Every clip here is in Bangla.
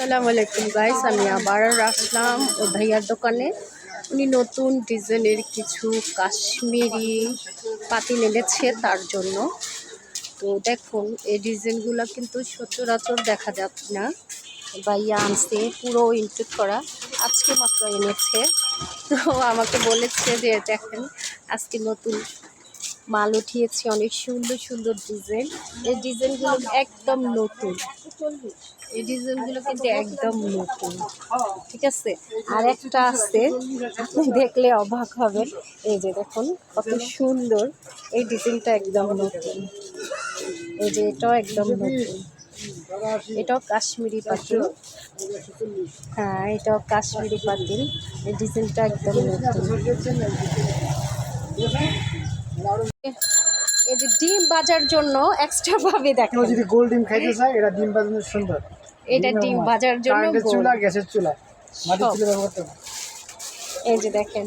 আসসালামু আলাইকুম গাইস আমি আবার আসলাম ও ভাইয়ার দোকানে। উনি নতুন ডিজাইনের কিছু কাশ্মীরি পাতিল এনেছে তার জন্য। তো দেখুন, এই ডিজাইনগুলো কিন্তু সচরাচর দেখা যাচ্ছে না। ভাইয়া আনছে, পুরো ইনক্লুড করা। আজকে মাত্র এনেছে। তো আমাকে বলেছে যে, দেখেন, আজকে নতুন মাল উঠিয়েছে, অনেক সুন্দর সুন্দর ডিজাইন। এই ডিজাইনগুলো একদম নতুন। এই ডিজাইনগুলো কিন্তু একদম নতুন। ঠিক আছে? আর একটা আছে আপনি দেখলে অবাক হবেন। এই যে দেখুন কত সুন্দর। এই ডিজাইনটা একদম নতুন। এই যে এটাও একদম নতুন। এটাও কাশ্মীরি পাতিল। হ্যাঁ এটাও কাশ্মীরি পাতিল। এই ডিজাইনটা একদম নতুন। এই যে ডিম বাজার জন্য এক্সট্রা ভাবে দেখো যদি গোল ডিম খাইতে চায় এটা ডিম বাজানো সুন্দর। এটা ডিম ভাজার জন্য। চুলা গ্যাসের চুলা। মাটির চুলা ব্যবহার করতে এই যে দেখেন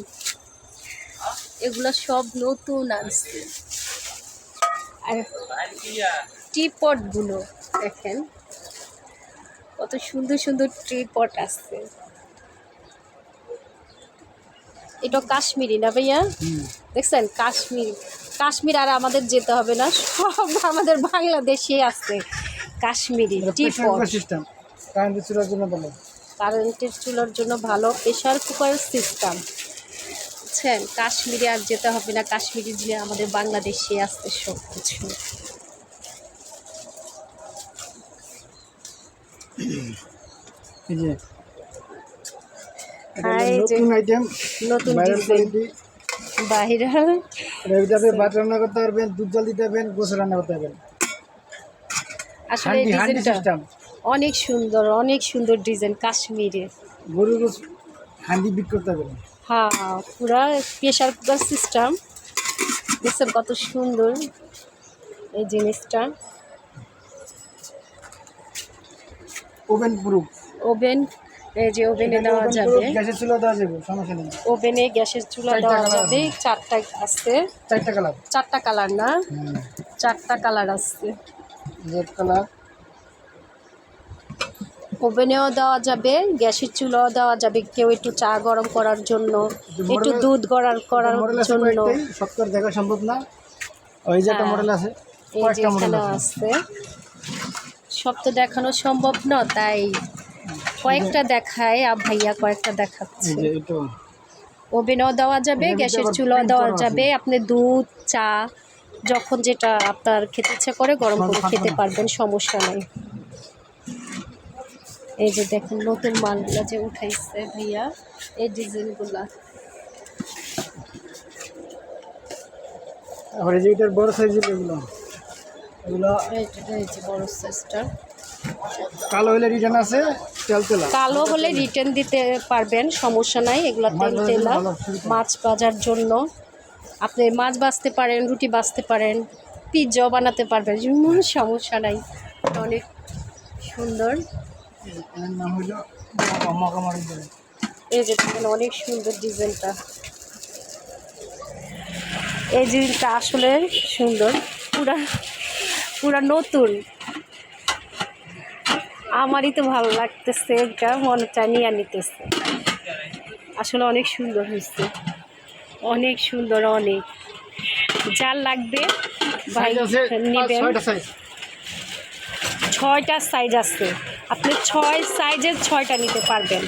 এগুলো সব নতুন আসছে আর টিপটগুলো দেখেন কত সুন্দর সুন্দর ট্রিপট আসছে। এটা কাশ্মীরি না ভাইয়া? দেখছেন? কাশ্মীর। কাশ্মীর আর আমাদের যেতে হবে না সব আমাদের বাংলাদেশে আছে। কাশ্মীরি সিস্টেম কারেন্টের চুলার জন্য বলে কারেন্টের চুলার জন্য ভালো প্রেশার কুকার সিস্টেম বুঝছেন? কাশ্মীরে আর যেতে হবে না কাশ্মীরি যে আমাদের বাংলাদেশে আসছে সব কিছু। নতুন আইটেম নতুন ভাইরাল ভিতরে ভাত রান্না করতে পারবেন দুধ জল দিতে পারবেন গোসল রান্না করতে পারবেন। আসলে ডিজাইনটা সিস্টেম অনেক সুন্দর অনেক সুন্দর ডিজাইন কাশ্মীরে গরুর গোস হান্ডি বিক করতে পারবেন। হ্যাঁ পুরা প্রেশার কুকার সিস্টেম দেখছেন কত সুন্দর এই জিনিসটা। ওভেন প্রুফ ওভেন এই যে ওভেনে দেওয়া যাবে। গ্যাসের চুলা দেওয়া যাবে সমস্যা নেই। ওভেনে গ্যাসের চুলা দেওয়া যাবে চারটা আছে। চারটা কালার চারটা কালার না? চারটা কালার আছে। রেড কালার ওভেনেও দেওয়া যাবে গ্যাসের চুলাও দেওয়া যাবে কেউ একটু চা গরম করার জন্য একটু দুধ গরম করার জন্য। সব দেখা সম্ভব না। ওই যে একটা হ্যাঁ। মডেল আছে এই যে কয়েকটা মডেল এখানে আছে। আছে। সব তো দেখানো সম্ভব না তাই কয়েকটা দেখায় আর ভাইয়া কয়েকটা দেখাচ্ছে। ওভেনও দেওয়া যাবে গ্যাসের চুলাও দেওয়া যাবে। আপনি দুধ চা যখন যেটা আপনার খেতে ইচ্ছে করে গরম করে খেতে পারবেন সমস্যা নেই। এই যে দেখুন নতুন মালগুলা যে উঠাইছে ভাইয়া এই ডিজাইনগুলা। এই যে এটার বড় সাইজের এগুলো। এগুলো এই যে বড় সাইজটা কালো হলে রিটার্ন আছে কালো হলে রিটার্ন দিতে পারবেন সমস্যা নাই এগুলো মাছ তেল তেলা। জন্য ভালো, সুবিধা। মাছ বাজার জন্য। আপনি মাছ ভাজতে পারেন রুটি ভাজতে পারেন পিৎজাও বানাতে পারবেন কোনো সমস্যা নাই। অনেক সুন্দর। এই যে দেখেন অনেক সুন্দর ডিজাইনটা। এই ডিজাইনটা আসলে সুন্দর পুরা পুরা নতুন। আমারই তো ভালো লাগতেছে এটা মনে চায় নিয়ে নিতেছে। আসলে অনেক সুন্দর হয়েছে। অনেক সুন্দর অনেক। যার লাগবে নেবেন। ছয়টা সাইজ আছে। আপনি ছয় সাইজের ছয়টা নিতে পারবেন।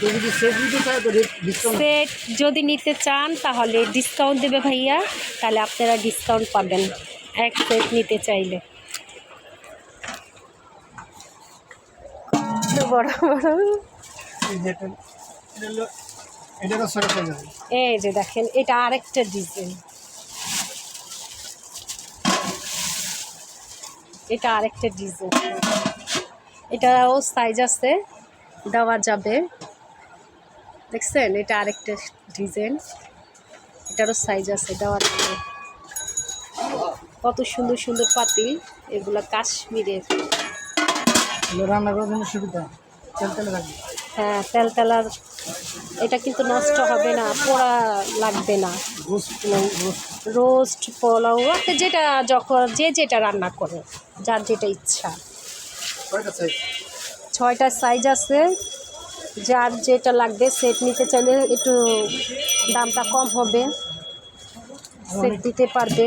সেট যদি নিতে চান তাহলে ডিসকাউন্ট দেবে ভাইয়া তাহলে আপনারা ডিসকাউন্ট পাবেন। এক সেট নিতে চাইলে। বড় বড় এই যে দেখেন এটা আরেকটা ডিজাইন। এটা আরেকটা ডিজাইন। এটাও সাইজ আছে দেওয়া যাবে। দেখছেন? এটা আরেকটা ডিজাইন। এটারও সাইজ আছে দেওয়া যাবে। কত সুন্দর সুন্দর পাতি এগুলো কাশ্মীরের। রান্না করার জন্য সুবিধা থাকবে হ্যাঁ এটা কিন্তু নষ্ট হবে না পোড়া লাগবে না। রোস্ট পোলাও আপনি যেটা যখন যে যেটা রান্না করে যার যেটা ইচ্ছা। ছয়টা সাইজ আছে যার যেটা লাগবে সেট নিতে চাইলে একটু দামটা কম হবে। সেট দিতে পারবে।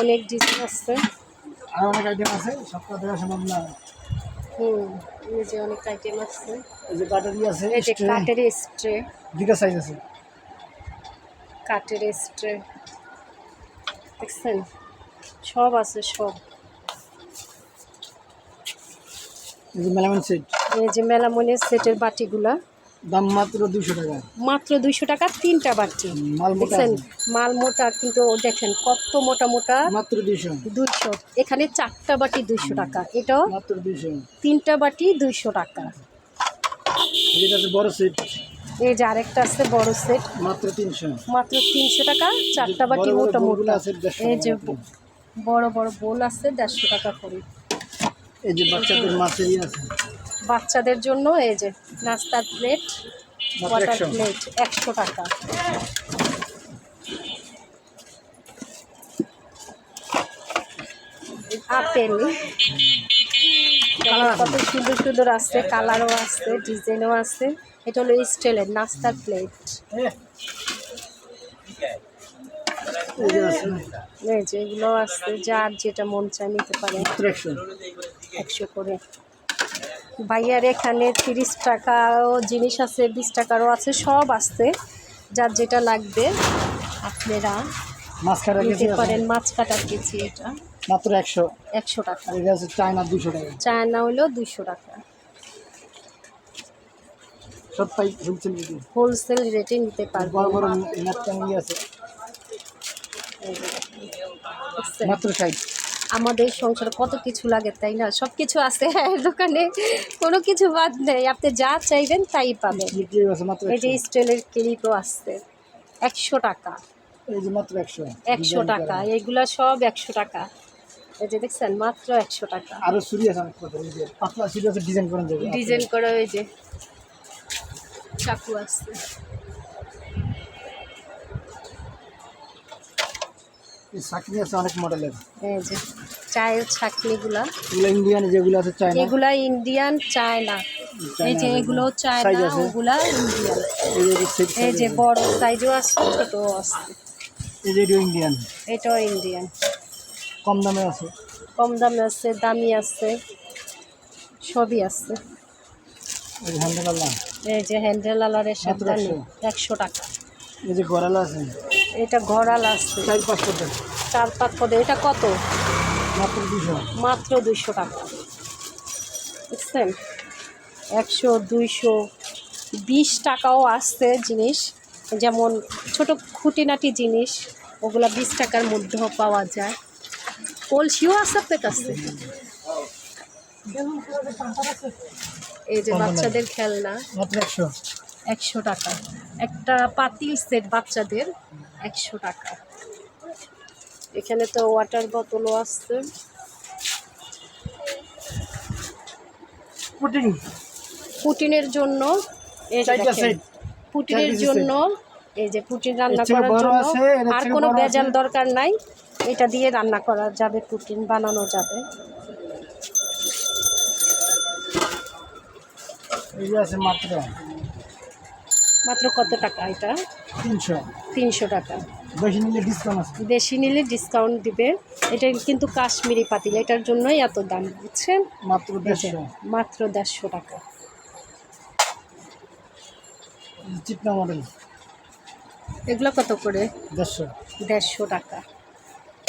অনেক ডিজাইন আছে। আর অনেক আইটেম আছে সবটা দেখা সম্ভব না হুম এই যে অনেক আইটেম আছে। এই যে কাটারি আছে এই যে কাঠের স্ট্রে দুইটা সাইজ আছে। কাঠের স্ট্রে দেখছেন? সব আছে সব। এই যে মেলামেন সেট এই যে মেলামনের সেটের বাটিগুলা। দাম মাত্র দুশো টাকা। মাত্র দুইশো টাকা তিনটা বাটি মাল দেখছেন মাল মোটা কিন্তু দেখেন কত মোটা মোটা। মাত্র দুইশো। দুইশো। এখানে চারটা বাটি দুইশো টাকা। এটাও মাত্র দুইশো। তিনটা বাটি দুইশো টাকা। বড় সেট এই যে আরেকটা আছে বড় সেট মাত্র তিনশো। মাত্র তিনশো টাকা চারটা বাটি মোটা মোটা। এই যে বড় বড় বোল আছে দেড়শো টাকা করে। এই যে বাচ্চাদের মাছেরই আছে। বাচ্চাদের জন্য এই যে নাস্তার প্লেট ওয়াটার প্লেট একশো। টাকা। আপেল। কত সুন্দর সুন্দর আছে কালারও আছে ডিজাইনও আছে। এটা হলো স্টিলের নাস্তার প্লেট এই যে এগুলো আছে যার যেটা মন চায় নিতে পারে। একশো করে। ভাইয়ার এখানে তিরিশ টাকাও জিনিস আছে বিশ টাকারও আছে সব আছে যার যেটা লাগবে আপনারা মাছ কাটা নিতে পারেন মাছ কাটার কেজি এটা। মাত্র একশো। একশো টাকা। এটা চায়না দুশো টাকা। চায়না হলো দুশো টাকা। সব পাই হোলসেল বিক্রি হোলসেল রেটে নিতে বড় বড় নেট আছে? মাত্র ষাট। আমাদের সংসারে কত কিছু লাগে তাই না? সব কিছু আছে দোকানে কোনো কিছু বাদ নেই। আপনি যা চাইবেন তাই পাবেন। এই যে স্টিলের ক্লিপও আসছে একশো টাকা। একশো। টাকা করা। এগুলা সব একশো টাকা। এই যে দেখছেন মাত্র একশো টাকা। আরও চুরি আছে পাতলা চুরি ডিজাইন করেন যাবে ডিজাইন করা ওই যে চাকু চাকরি আছে অনেক মডেলের। এই যে। চায়ের ছাকনিগুলা। এগুলো ইন্ডিয়ান যেগুলো আছে চায়না এগুলা ইন্ডিয়ান চায়না এই যে এগুলো চায়না। ওগুলা ইন্ডিয়ান এই যে বড় সাইজও আছে ছোটও আছে। এই যে ইন্ডিয়ান এটাও ইন্ডিয়ান কম দামে আছে? কম দামে আছে দামি আছে সবই আছে। এই যে হ্যান্ডেল আল্লাহ এই যে হ্যান্ডেল আলারের মাত্র সাবধানে একশো। টাকা। এই যে গড়ালা আছে? এটা ঘরাল আছে। চার পাঁচ টাকা চার পাঁচ পদে এটা কত? মাত্র দুইশো টাকা। বুঝছেন? একশো দুইশো বিশ টাকাও আসছে জিনিস। যেমন ছোট খুঁটিনাটি জিনিস ওগুলো বিশ টাকার মধ্যেও পাওয়া যায়। কলসিও আছে আপনার কাছে? এই যে বাচ্চাদের খেলনা। একশো টাকা। একটা পাতিল সেট বাচ্চাদের একশো টাকা। এখানে তো ওয়াটার বোতলও আসছে পুটিং পুটিনের জন্য পুটিনের জন্য এই যে পুটিন রান্না করার জন্য। আর কোনো ভেজাল দরকার নাই এটা দিয়ে রান্না করা যাবে পুটিন বানানো যাবে। মাত্র কত টাকা এটা? তিনশো। তিনশো টাকা। বেশি নিলে ডিসকাউন্ট দিবে। এটা কিন্তু কাশ্মীরি পাতিল এটার জন্যই এত দাম বুঝছেন? মাত্র মাত্র দেড়শো টাকা। চিপনা মডেল এগুলো কত করে? দেড়শো। দেড়শো টাকা।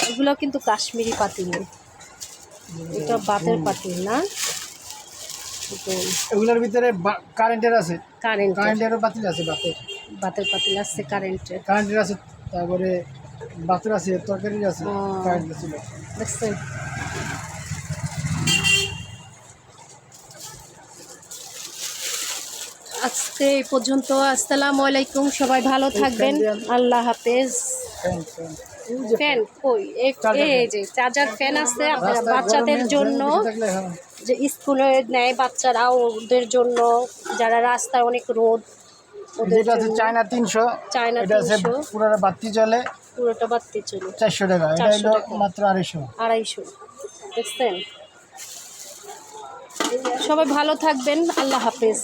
এগুলো কিন্তু কাশ্মীরি পাতিল। এটা বাতের পাতিল না? এগুলোর ভিতরে কারেন্টের আছে? কারেন্ট কারেন্টেরও বাতিল আছে বাতের। বাতের পাতিল আছে কারেন্টের কারেন্টের আছে তারপরে বাতের আছে তরকারির আছে কারেন্ট ছিল। আজকে এই পর্যন্ত আসসালামু আলাইকুম সবাই ভালো থাকবেন। আল্লাহ হাফেজ। ফ্যান, কই? এই- যে চার্জার ফ্যান আছে বাচ্চাদের জন্য। হ্যাঁ। যে স্কুলে নেয় বাচ্চারা ওদের জন্য যারা রাস্তায় অনেক রোদ এটা চায়না তিনশো চায়না পুরোটা চলে পুরোটা চলে। চারশো টাকা এটা হলো মাত্র আড়াইশো। আড়াইশো। দেখছেন? সবাই ভালো থাকবেন আল্লাহ হাফেজ।